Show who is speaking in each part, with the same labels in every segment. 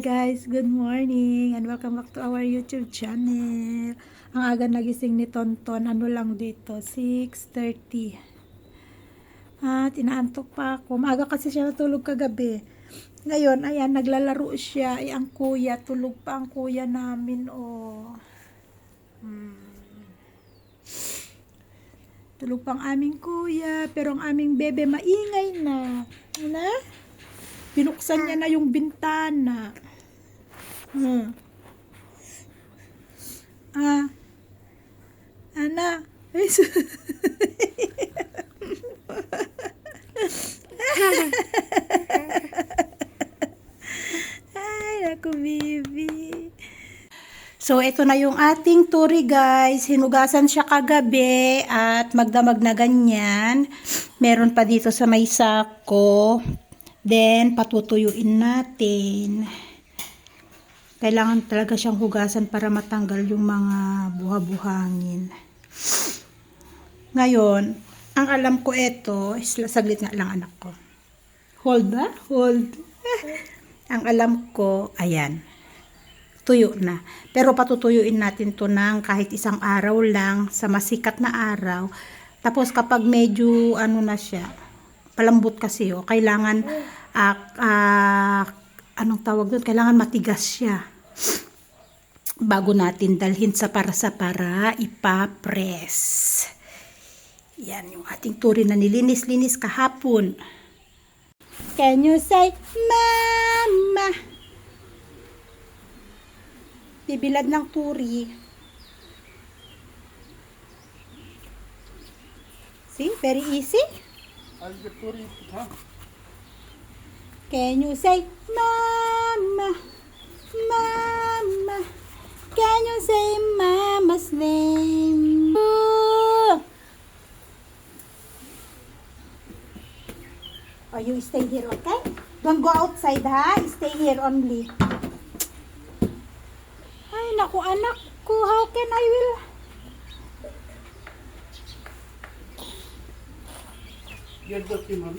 Speaker 1: guys, good morning and welcome back to our YouTube channel. Ang aga nagising ni Tonton, ano lang dito, 6.30. At inaantok pa ako. Maaga kasi siya natulog kagabi. Ngayon, ayan, naglalaro siya. Ay, ang kuya, tulog pa ang kuya namin, oh. Hmm. Tulog pa ang aming kuya, pero ang aming bebe maingay na. Ano? Binuksan niya na yung bintana. Hmm. Ah. Ana. Ay, naku, baby. So, ito na yung ating turi, guys. Hinugasan siya kagabi at magdamag na ganyan. Meron pa dito sa may sako. Then, patutuyuin natin. Kailangan talaga siyang hugasan para matanggal yung mga buha-buhangin. Ngayon, ang alam ko ito, saglit nga lang anak ko. Hold ba? Hold. ang alam ko, ayan. Tuyo na. Pero patutuyuin natin to ng kahit isang araw lang sa masikat na araw. Tapos kapag medyo ano na siya, palambot kasi oh, kailangan ah, ah, anong tawag doon? Kailangan matigas siya bago natin dalhin sa para sa para ipapress. Yan yung ating turi na nilinis-linis kahapon. Can you say, Mama? Bibilad ng turi. See, very easy. Can you say, Mama? Mama? Can you say Mama's name? Ooh. Oh, you stay here, okay? Don't go outside, ha? Stay here only. Ay, naku, anak ko. How can I will...
Speaker 2: You're dirty, mom.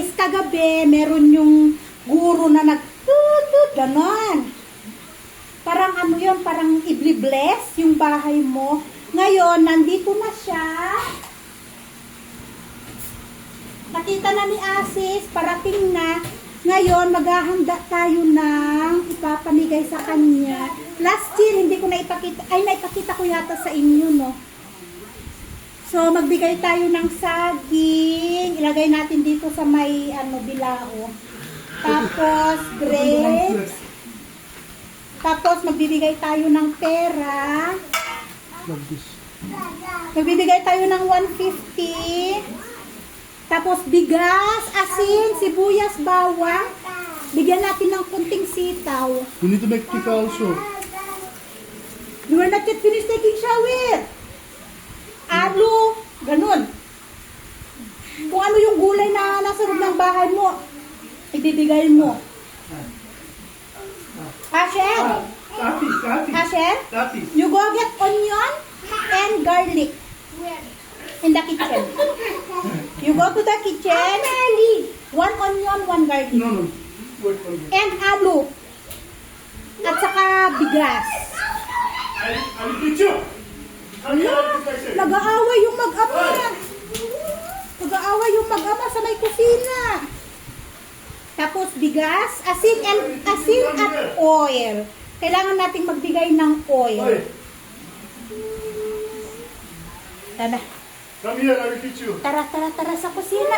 Speaker 1: guys! Kagabi, meron yung guro na nagtutut, ganon. Parang ano yun, parang ibli-bless yung bahay mo. Ngayon, nandito na siya. Nakita na ni Asis, parating na. Ngayon, maghahanda tayo ng ipapamigay sa kanya. Last year, hindi ko na ipakita, ay naipakita ko yata sa inyo, no? So, magbigay tayo ng saging. Ilagay natin dito sa may ano, bilao. Tapos, grapes. Tapos, magbibigay tayo ng pera. Magbibigay tayo ng 150. Tapos, bigas, asin, sibuyas, bawang. Bigyan natin ng kunting sitaw.
Speaker 2: You need to make tika also.
Speaker 1: You are not yet finished taking shower. Alo, ganun. Kung ano yung gulay na nasa loob ng bahay mo, ibibigay mo. Asher?
Speaker 2: Tati, Tati,
Speaker 1: Asher?
Speaker 2: Tati.
Speaker 1: You go get onion, and garlic in the kitchen. You go to the kitchen, one onion, one garlic.
Speaker 2: No, no. Wait for me.
Speaker 1: And alu. At saka bigas.
Speaker 2: I, I'll you.
Speaker 1: Ala, nag-aaway yung mag-ama. Nag-aaway yung mag-ama sa may kusina. Tapos bigas, asin and asin at oil. Kailangan nating magbigay ng oil. Tara,
Speaker 2: come here, I will teach you.
Speaker 1: tara, tara, tara sa kusina.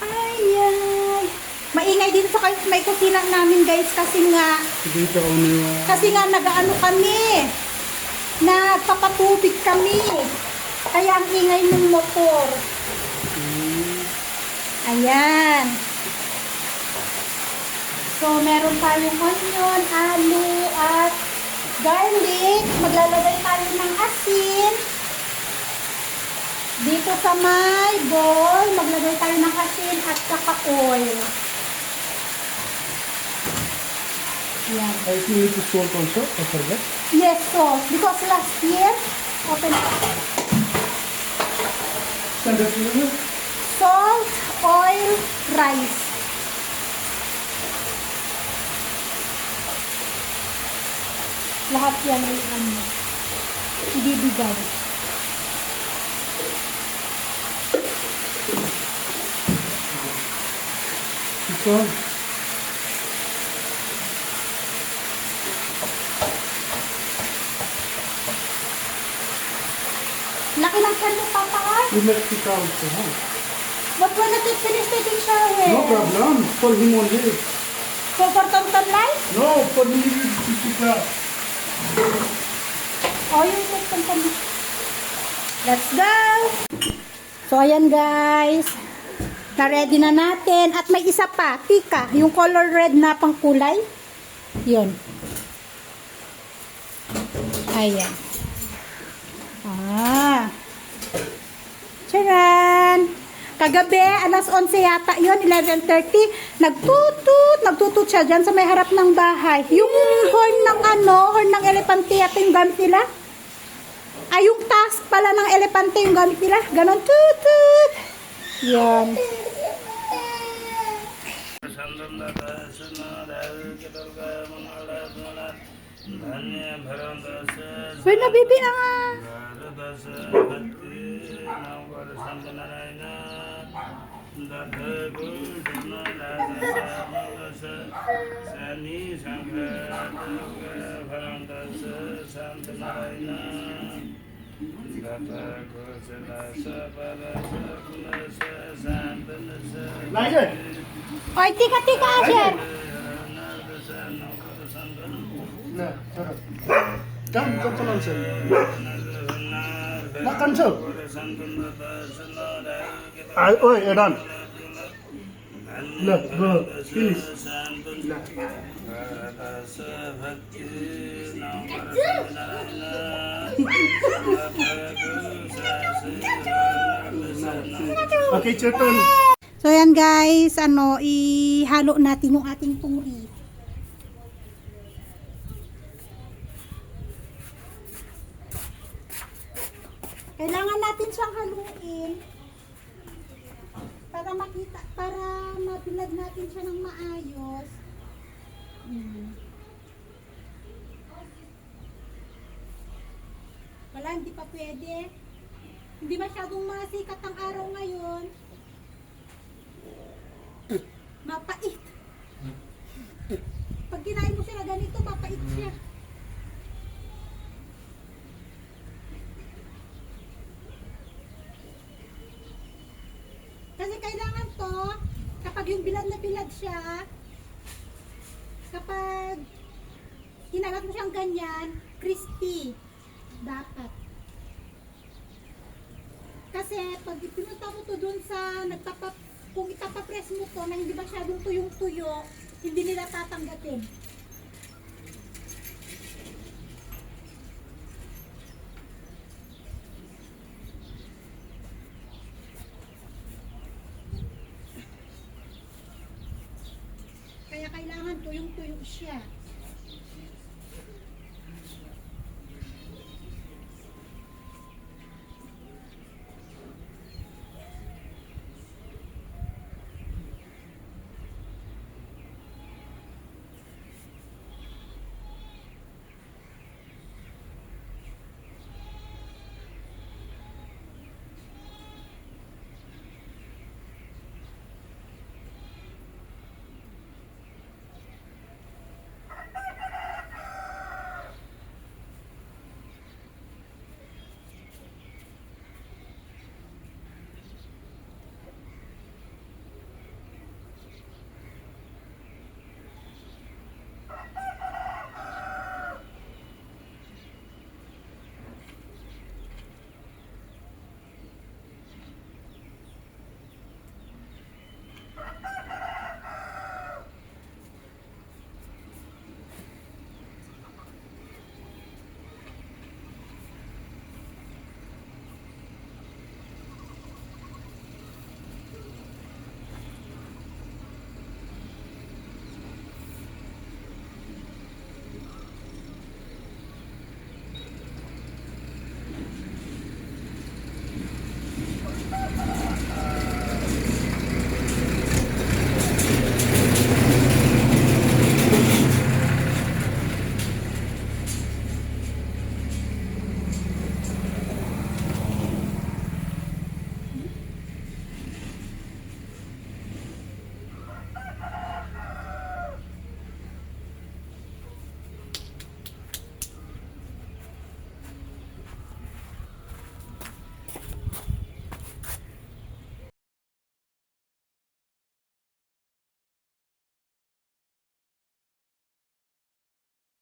Speaker 1: Ay, ay. Maingay dito sa may kusina namin guys kasi nga
Speaker 2: Dito.
Speaker 1: Kasi nga nagaano kami, nagpapatubig kami. Kaya ang ingay ng motor. Ayan. So, meron tayong onion, alu, at garlic. Maglalagay tayo ng asin. Dito sa may bowl, maglagay tayo ng asin at saka oil. Yan.
Speaker 2: I think you need to salt also.
Speaker 1: Yes, so because last year, open salt, oil, rice. Lahat yan ay ano, ibibigay.
Speaker 2: This
Speaker 1: Laki ng pan mo, Papa.
Speaker 2: You make it also, huh?
Speaker 1: But when it is finished taking shower?
Speaker 2: No problem. For him only.
Speaker 1: So for Tonton Life?
Speaker 2: No, for me you pick it up.
Speaker 1: Oh, yung Tonton Life. Let's go! So, ayan guys. Na-ready na natin. At may isa pa, tika. Yung color red na pangkulay. Yun. Ayan. Ah. Charan! Kagabi, alas 11 yata yun, 11.30, nagtutut, nagtutut siya dyan sa may harap ng bahay. Yung horn ng ano, horn ng elepante yata yung gamit nila. Ay, yung task pala ng elepante yung gamit nila. Ganon, tutut. Yan. Uy, nabibi na nga.
Speaker 2: Nigel.
Speaker 1: Oy, tika, tika, Asher.
Speaker 2: No, sarap. Come, come to answer. Nak cancel. Ah, oi, Edan. Look, go, finish. Look. Okay, your turn.
Speaker 1: So, yan guys, ano, ihalo natin yung ating turi. Kailangan natin siyang haluin para makita, para mabilad natin siya ng maayos. Hmm. Wala, hindi pa pwede. Hindi masyadong masikat ang araw ngayon. Mapait. Pag kinain mo siya na ganito, mapait siya. Kasi kailangan to, kapag yung bilad na bilad siya, kapag hinagat mo siyang ganyan, crispy. Dapat. Kasi pag pinunta mo to dun sa nagtapa, kung itapapress mo to na hindi masyadong tuyong-tuyo, hindi nila tatanggatin. Kaya kailangan tuyong-tuyo siya.